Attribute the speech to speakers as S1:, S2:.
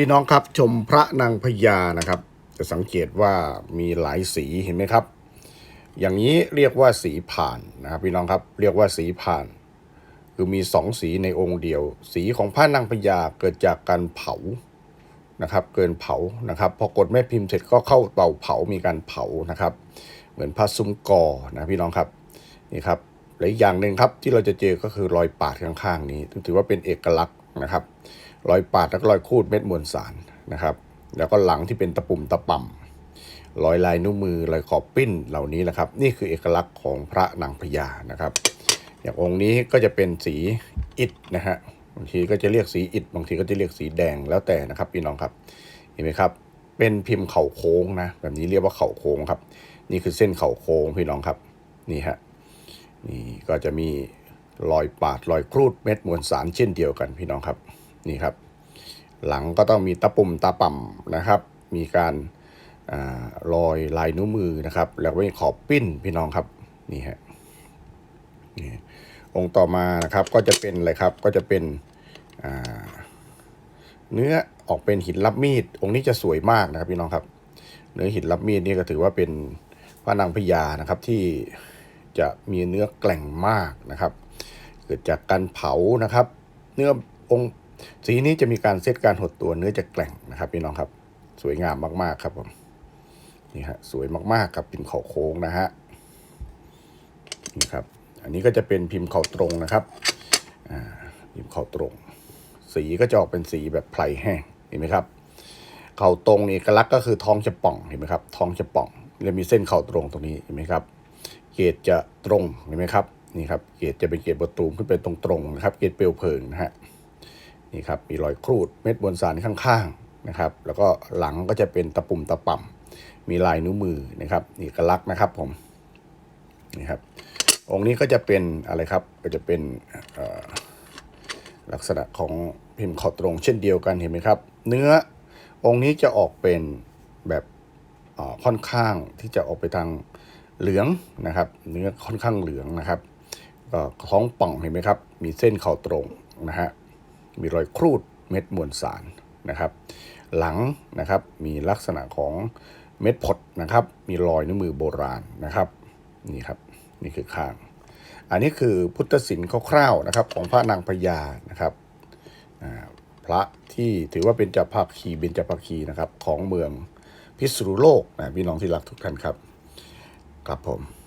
S1: พี่น้องครับชมพระนางพญานะครับ จะสังเกตว่ามีหลายสีเห็นไหมครับ อย่างนี้เรียกว่าสีผ่านนะครับพี่น้องครับเรียกว่าสีผ่าน คือมีสองสีในองค์เดียว สีของพระนางพญาเกิดจากการเผานะครับ เกินเผานะครับ พอกดแม่พิมพ์เสร็จก็เข้าเตาเผามีการเผานะครับ เหมือนพระซุ้มกอนะพี่น้องครับนี่ครับและอีกอย่างหนึ่งครับที่เราจะเจอก็คือรอยปาดข้างๆนี้ถือว่าเป็นเอกลักษณ์ นะครับ รอยปาดและรอยคูดเม็ดมวลสารนะครับ แล้วก็หลังที่เป็นตะปุ่มตะป่ำรอยลายนิ้วมือรอยขอบปิ้นเหล่านี้แหละครับ นี่คือเอกลักษณ์ของพระนางพญานะครับ อย่างองค์นี้ก็จะเป็นสีอิฐนะฮะบางทีก็จะเรียกสีอิฐบางทีก็จะเรียกสีแดงแล้วแต่นะครับพี่น้องครับเห็นไหมครับเป็นพิมพ์เข่าโค้งนะแบบนี้เรียกว่าเข่าโค้งครับ นี่คือเส้นเข่าโค้งพี่น้องครับนี่ฮะนี่ก็จะมี รอยปาดรอยครูดเม็ดมวลสารเช่นเดียวกันพี่น้องครับนี่ครับ หลังก็ต้องมีตะปุ่มตาป่ำนะครับ มีการอรอยลายนิ้วมือนะครับ แล้วก็มีขอบปิ้นพี่น้องครับนี่ฮะนี่องค์ต่อมานะครับก็จะเป็นอะไรครับก็จะเป็นเนื้อออกเป็นหินรับมีด องค์นี้จะสวยมากนะครับพี่น้องครับ เนื้อหินรับมีดนี่ก็ถือว่าเป็นพระนางพญานะครับที่จะมีเนื้อแกล่งมากนะครับ เกิดจากการเผานะครับ เนื้อองค์สีนี้จะมีการเซตการหดตัวเนื้อจะแกล่งนะครับพี่น้องครับ สวยงามมากๆครับผมนี่ฮะสวยมากๆครับพิมพ์เข่าโค้งนะฮะนี่ครับ อันนี้ก็จะเป็นพิมพ์เข่าตรงนะครับอ่าพิมพ์เข่าตรง สีก็จะออกเป็นสีแบบไพรแห้งเห็นไหมครับ เข่าตรงเอกลักษณ์ก็คือท้องจะป่องเห็นไหมครับท้องจะป่องแล้วมีเส้นเข่าตรงตรงนี้เห็นไหมครับเกรดจะตรงเห็นไหมครับ นี่ครับเกรดจะเป็นเกรประตูมขึ้นไปตรงๆนะครับ เกรเปลวเพลิงนะฮะนี่ครับมีรอยครูดเม็ดบนสารข้างๆนะครับ แล้วก็หลังก็จะเป็นตะปุ่มตะป่ำมีลายนิ้วมือนะครับนี่เอกลักนะครับผมนี่ครับองค์นี้ก็จะเป็นอะไรครับก็จะเป็นลักษณะของพิมพ์ข่าตรงเช่นเดียวกันเห็นไหมครับ เนื้อองค์นี้จะออกเป็นแบบค่อนข้างที่จะออกไปทางเหลืองนะครับ เนื้อค่อนข้างเหลืองนะครับ ก็ท้องป่องเห็นไหมครับ มีเส้นเข่าตรงนะฮะ มีรอยครูดเม็ดมวลสารนะครับ หลังนะครับมีลักษณะของเม็ดผดนะครับ มีรอยนิ้วมือโบราณนะครับนี่ครับนี่คือข้าง อันนี้คือพุทธศิลป์คร่าวๆนะครับ ของพระนางพญานะครับพระที่ถือว่าเป็นจักรภาคีเป็นจักรภาคีนะครับของเมืองพิษณุโลกนะพี่น้องที่รักทุกท่านครับ ครับผม